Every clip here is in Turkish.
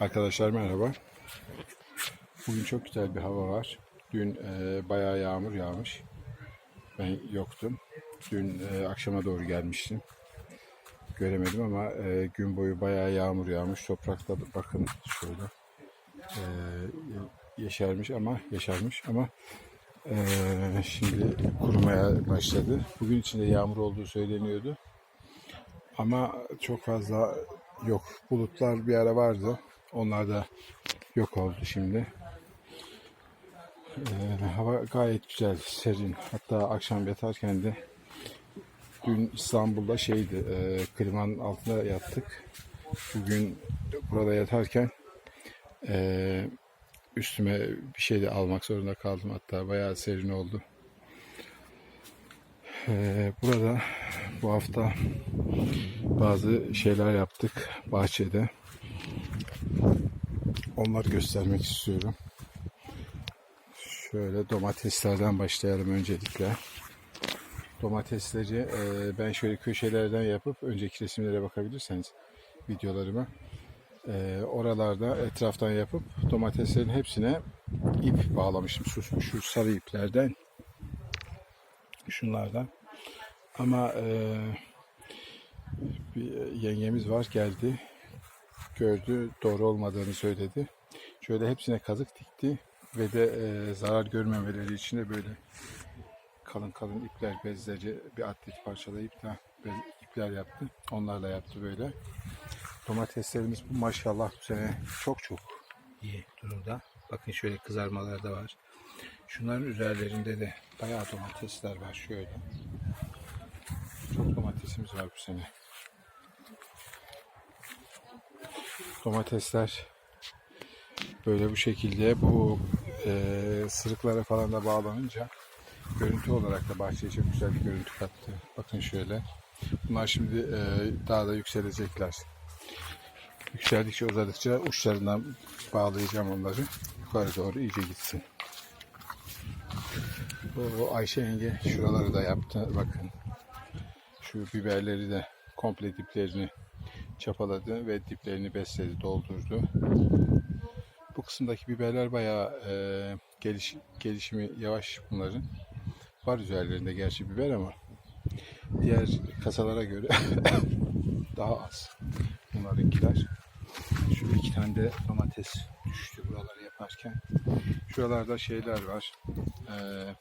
Arkadaşlar merhaba. Bugün çok güzel bir hava var. Dün e, bayağı yağmur yağmış. Ben yoktum. Dün e, akşama doğru gelmiştim. Göremedim ama e, gün boyu bayağı yağmur yağmış. Toprakta bakın şöyle e, yeşermiş ama yeşermiş ama e, şimdi kurumaya başladı. Bugün içinde yağmur olduğu söyleniyordu. Ama çok fazla yok. Bulutlar bir ara vardı. Onlar da yok oldu şimdi. Ee, hava gayet güzel, serin. Hatta akşam yatarken de dün İstanbul'da şeydi, e, klimanın altında yattık. Bugün burada yatarken e, üstüme bir şey de almak zorunda kaldım. Hatta bayağı serin oldu. Ee, burada bu hafta bazı şeyler yaptık bahçede. Onları göstermek istiyorum. Şöyle domateslerden başlayalım öncelikle. Domatesleri e, ben şöyle köşelerden yapıp önceki resimlere bakabilirseniz videolarıma e, oralarda etraftan yapıp domateslerin hepsine ip bağlamıştım. Şu, şu sarı iplerden şunlardan. Ama e, bir yengemiz var geldi. Gördü doğru olmadığını söyledi. Şöyle hepsine kazık dikti ve de e, zarar görmemeleri için de böyle kalın kalın ipler bezleri bir atlet parçalayıp da bez, ipler yaptı. Onlarla yaptı böyle. Domateslerimiz maşallah bu sene çok çok iyi durumda. Bakın şöyle kızarmalar da var. Şunların üzerlerinde de bayağı domatesler var şöyle. Çok domatesimiz var bu sene. Domatesler böyle bu şekilde bu e, sırıklara falan da bağlanınca görüntü olarak da bahçeye çok güzel bir görüntü kattı. Bakın şöyle. Bunlar şimdi e, daha da yükselecekler. Yükseldikçe uzadıkça uçlarından bağlayacağım onları. Yukarı doğru iyice gitsin. Bu Ayşe yenge şuraları da yaptı. Bakın. Şu biberleri de komple diplerini çapaladı ve diplerini besledi, doldurdu. Bu kısımdaki biberler bayağı e, geliş, gelişimi yavaş bunların. Var üzerlerinde gerçi biber ama diğer kasalara göre daha az bunlarınkiler. Şurada iki tane de domates düştü buraları yaparken. Şuralarda şeyler var. Ee,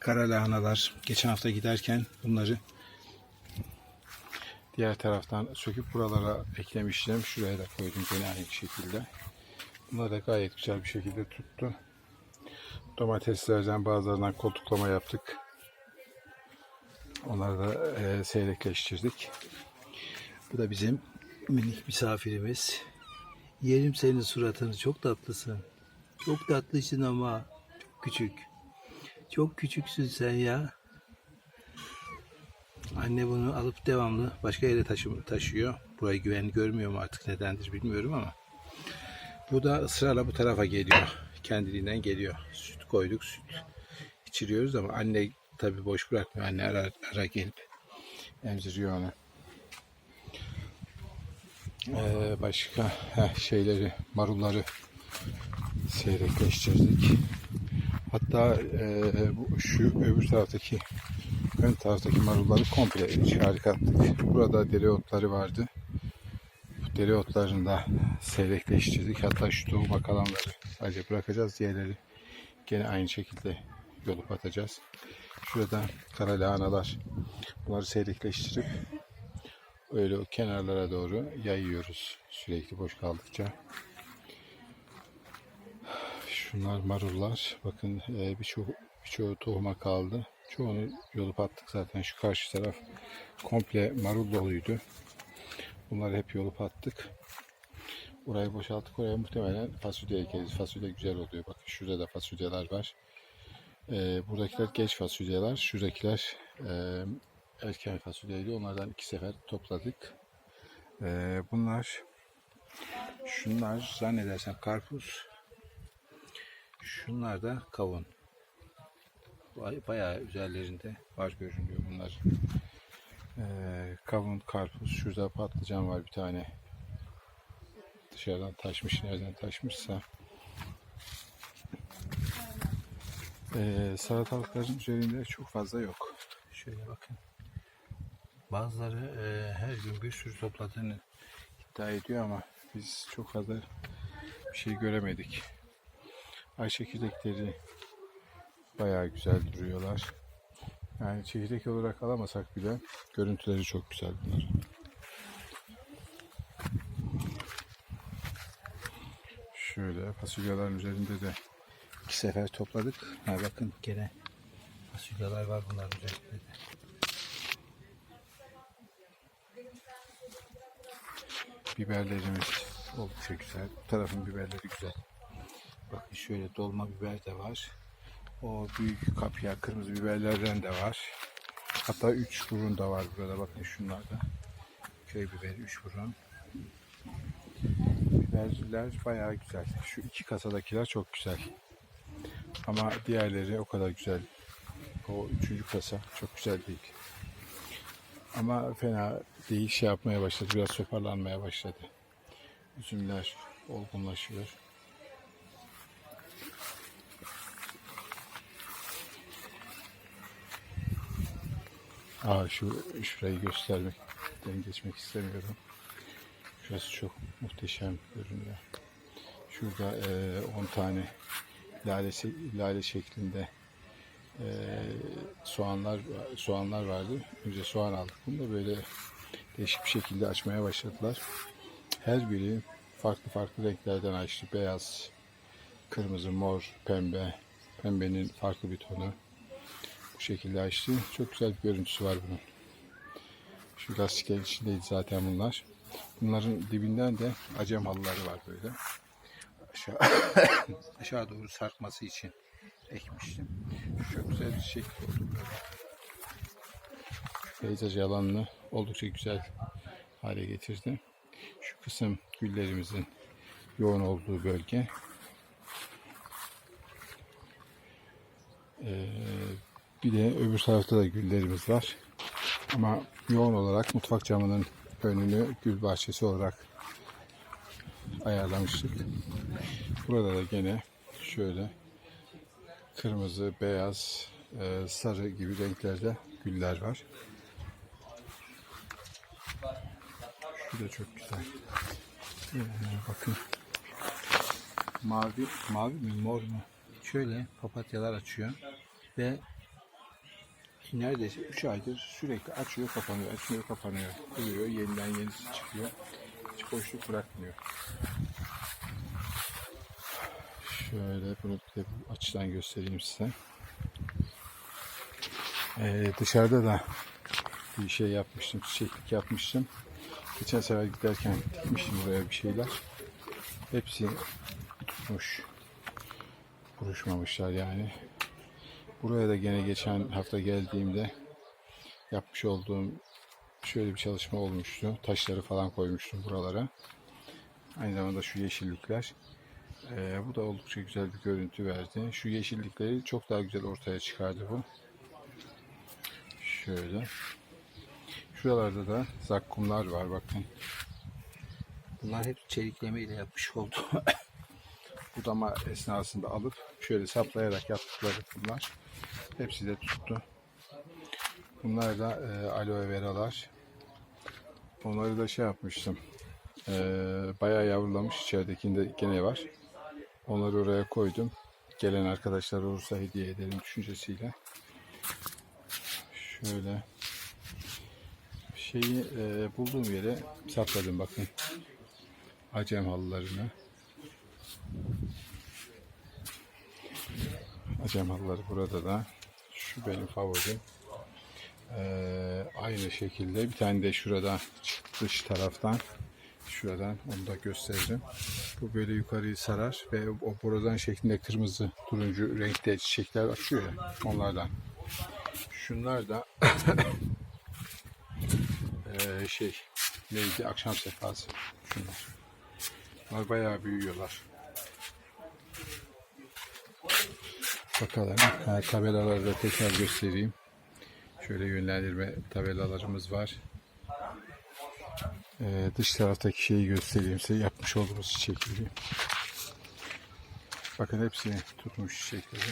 kara lahanalar. Geçen hafta giderken bunları diğer taraftan söküp buralara eklemiştim. Şuraya da koydum gene aynı şekilde. Bunlar da gayet güzel bir şekilde tuttu. Domateslerden bazılarından koltuklama yaptık. Onları da e, seyrekleştirdik. Bu da bizim minik misafirimiz. Yerim senin suratını. Çok tatlısın. Çok tatlısın ama çok küçük. Çok küçüksün sen ya. Anne bunu alıp devamlı başka yere taşı taşıyor. Burayı güvenli görmüyor mu artık nedendir bilmiyorum ama. Bu da ısrarla bu tarafa geliyor. Kendiliğinden geliyor. Süt koyduk, süt içiriyoruz ama anne tabii boş bırakmıyor. Anne ara, ara gelip emziriyor onu. Ee, başka heh, şeyleri, marulları seyrekleştirdik. Hatta e, bu, şu öbür taraftaki ön taraftaki marulları komple çıkarttık. Burada dereotları vardı. Bu dereotlarını da seyrekleştirdik. Hatta şu tohuma kalanları sadece bırakacağız. Diğerleri gene aynı şekilde yolup atacağız. Şurada kara lahanalar. Bunları seyrekleştirip öyle o kenarlara doğru yayıyoruz sürekli boş kaldıkça. Şunlar marullar. Bakın e, birçoğu birçoğu tohuma kaldı. Çoğunu yolup attık zaten. Şu karşı taraf komple marul doluydu. Bunları hep yolup attık. Orayı boşalttık. Oraya muhtemelen fasulye ekeriz. Fasulye güzel oluyor. Bakın şurada da fasulyeler var. E, buradakiler geç fasulyeler. Şuradakiler e, erken fasulyeydi. Onlardan iki sefer topladık. E, bunlar şunlar zannedersem karpuz. Şunlar da kavun. Bay- Bayağı üzerlerinde var görünüyor bunlar. Ee, kavun, karpuz. Şurada patlıcan var bir tane. dışarıdan taşmış nereden taşmışsa. Ee, salatalıkların üzerinde çok fazla yok. Şöyle bakın. Bazıları e, her gün bir sürü topladığını iddia ediyor ama biz çok fazla bir şey göremedik. Ay çekirdekleri bayağı güzel duruyorlar. Yani çekirdek olarak alamasak bile görüntüleri çok güzel bunlar. Şöyle fasulyelerin üzerinde de iki sefer topladık. Ha bakın gene fasulyeler var bunların üzerinde de. Biberlerimiz oldukça güzel. Bu tarafın biberleri güzel. Bakın şöyle dolma biber de var. O büyük kapya kırmızı biberlerden de var. Hatta üç burun da var burada. Bakın şunlarda. Köy biberi üç burun. Biberler bayağı güzel. Şu iki kasadakiler çok güzel. Ama diğerleri o kadar güzel. O üçüncü kasa çok güzel değil. Ama fena değil şey yapmaya başladı. Biraz toparlanmaya başladı. Üzümler olgunlaşıyor. Aa şu şurayı göstermekten geçmek istemiyorum. Şurası çok muhteşem görünüyor. Şurada 10 tane lale, lale şeklinde eee, soğanlar soğanlar vardı. Önce soğan aldık. Bunu da böyle değişik bir şekilde açmaya başladılar. Her biri farklı farklı renklerden açtı. Beyaz, kırmızı, mor, pembe. Pembenin farklı bir tonu. Bu şekilde açtı. Çok güzel bir görüntüsü var bunun. Şu lastiklerin içindeydi zaten bunlar. Bunların dibinden de acem halıları var böyle. Aşağı, aşağı doğru sarkması için ekmiştim. Çok güzel bir şekil oldu böyle. Peyzaj alanını oldukça güzel hale getirdi. Şu kısım güllerimizin yoğun olduğu bölge. Ee, bir de öbür tarafta da güllerimiz var. Ama yoğun olarak mutfak camının önünü gül bahçesi olarak ayarlamıştık. Burada da gene şöyle kırmızı, beyaz, e, sarı gibi renklerde güller var. Şu da çok güzel. Ee, bakın. Mavi, mavi mi mor mu? Şöyle papatyalar açıyor ve neredeyse 3 aydır sürekli açıyor kapanıyor, açıyor kapanıyor. Duruyor, yeniden yenisi çıkıyor. Hiç boşluk bırakmıyor. Şöyle bunu bir de açıdan göstereyim size. Ee, dışarıda da bir şey yapmıştım, çiçeklik yapmıştım. Geçen sefer giderken dikmiştim buraya bir şeyler. Hepsi tutmuş. Kuruşmamışlar yani. Buraya da gene geçen hafta geldiğimde yapmış olduğum şöyle bir çalışma olmuştu. Taşları falan koymuştum buralara. Aynı zamanda şu yeşillikler. Ee, bu da oldukça güzel bir görüntü verdi. Şu yeşillikleri çok daha güzel ortaya çıkardı bu. Şöyle. Şuralarda da zakkumlar var bakın. Bunlar hep çelikleme ile yapmış oldu. Budama esnasında alıp şöyle saplayarak yaptıkları bunlar. Hepsi de tuttu. Bunlar da e, aloe veralar. Onları da şey yapmıştım. E, bayağı yavrulamış. içeridekinde gene var. Onları oraya koydum. Gelen arkadaşlar olursa hediye edelim düşüncesiyle. Şöyle şeyi e, bulduğum yere sapladım bakın. Acem halılarını. Acem burada da. Şu benim favorim. Ee, aynı şekilde bir tane de şurada dış taraftan şuradan onu da göstereceğim. Bu böyle yukarıyı sarar ve o borazan şeklinde kırmızı turuncu renkte çiçekler açıyor ya onlardan. Şunlar da ee, şey neydi akşam sefası şunlar. Bunlar bayağı büyüyorlar. Bakalım. Ha, tabelaları da tekrar göstereyim. Şöyle yönlendirme tabelalarımız var. Ee, dış taraftaki şeyi göstereyim size. Yapmış olduğumuz çiçekleri. Bakın hepsini tutmuş çiçekleri.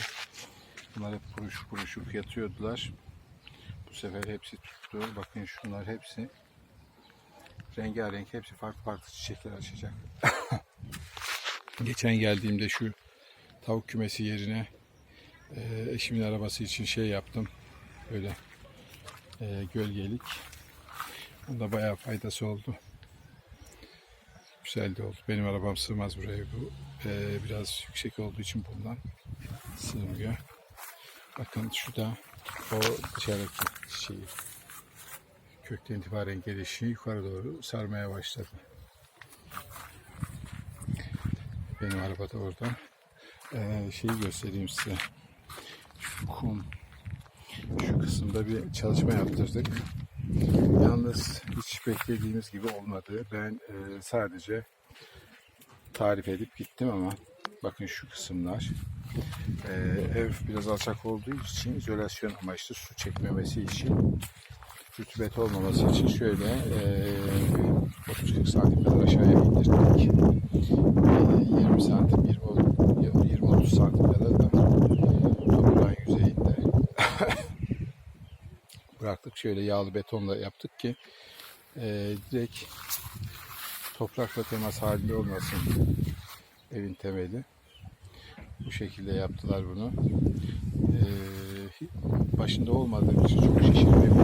Bunlar hep buruşuk buruşuk yatıyordular. Bu sefer hepsi tuttu. Bakın şunlar hepsi rengarenk. Hepsi farklı farklı çiçekler açacak. Geçen geldiğimde şu tavuk kümesi yerine e, eşimin arabası için şey yaptım. Böyle e, gölgelik. Bunda bayağı faydası oldu. Güzel de oldu. Benim arabam sığmaz buraya. Bu e, biraz yüksek olduğu için bundan sığmıyor. Bakın şu da o dışarıdaki şeyi kökten itibaren gelişi yukarı doğru sarmaya başladı. Benim araba da orada. Ee, şeyi göstereyim size. Kum. Şu kısımda bir çalışma yaptırdık. Yalnız hiç beklediğimiz gibi olmadı. Ben e, sadece tarif edip gittim ama bakın şu kısımlar e, ev biraz alçak olduğu için izolasyon amaçlı su çekmemesi için rütubet olmaması için şöyle e, 30-40 santim kadar aşağıya indirdik. E, 20 santim 20-30 santim kadar da Şöyle yağlı betonla yaptık ki e, direkt toprakla temas halinde olmasın evin temeli. Bu şekilde yaptılar bunu. Ee, başında olmadığım için çok şaşırdım.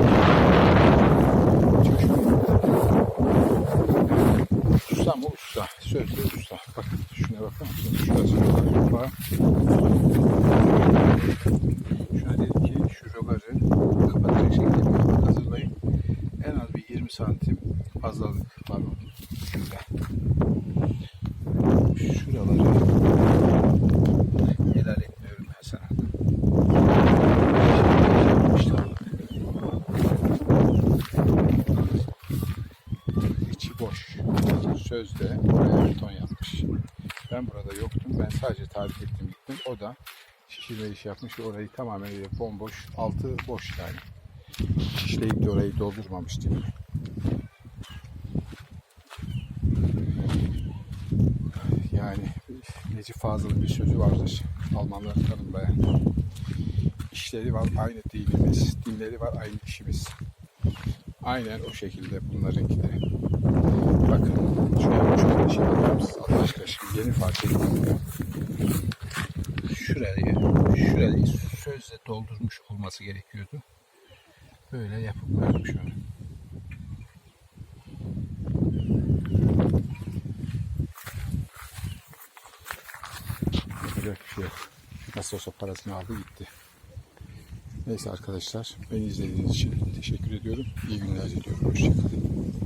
Usta mı usta? Sözlü usta. Bakın şuna bakın. Şurası var. Şuna dedim ki şu rogarı kapatacak şekilde hazırlayın. En az bir 20 santim fazlalık var onun üstünde. Şuraları helal etmiyorum ben sana. İçi boş. Sözde oraya beton yapmış. Ben burada yoktum. Ben sadece tarif ettim gittim. O da şişirme iş yapmış. Orayı tamamen bomboş. Altı boş yani. Şişleyip de orayı doldurmamış değil mi? Yani Necip Fazıl'ın bir sözü vardır. Almanların tanımlayan. İşleri var aynı dinimiz, dinleri var aynı işimiz. Aynen o şekilde bunlarınki de. Bakın şöyle bir şey mısınız? Allah aşkına şimdi yeni fark ettim. Şurayı, şurayı sözle doldurmuş olması gerekiyordu. Böyle yapıp verdim şöyle. Yapacak bir şey. Nasıl olsa parasını aldı gitti. Neyse arkadaşlar beni izlediğiniz için teşekkür ediyorum. İyi günler diliyorum. Hoşçakalın.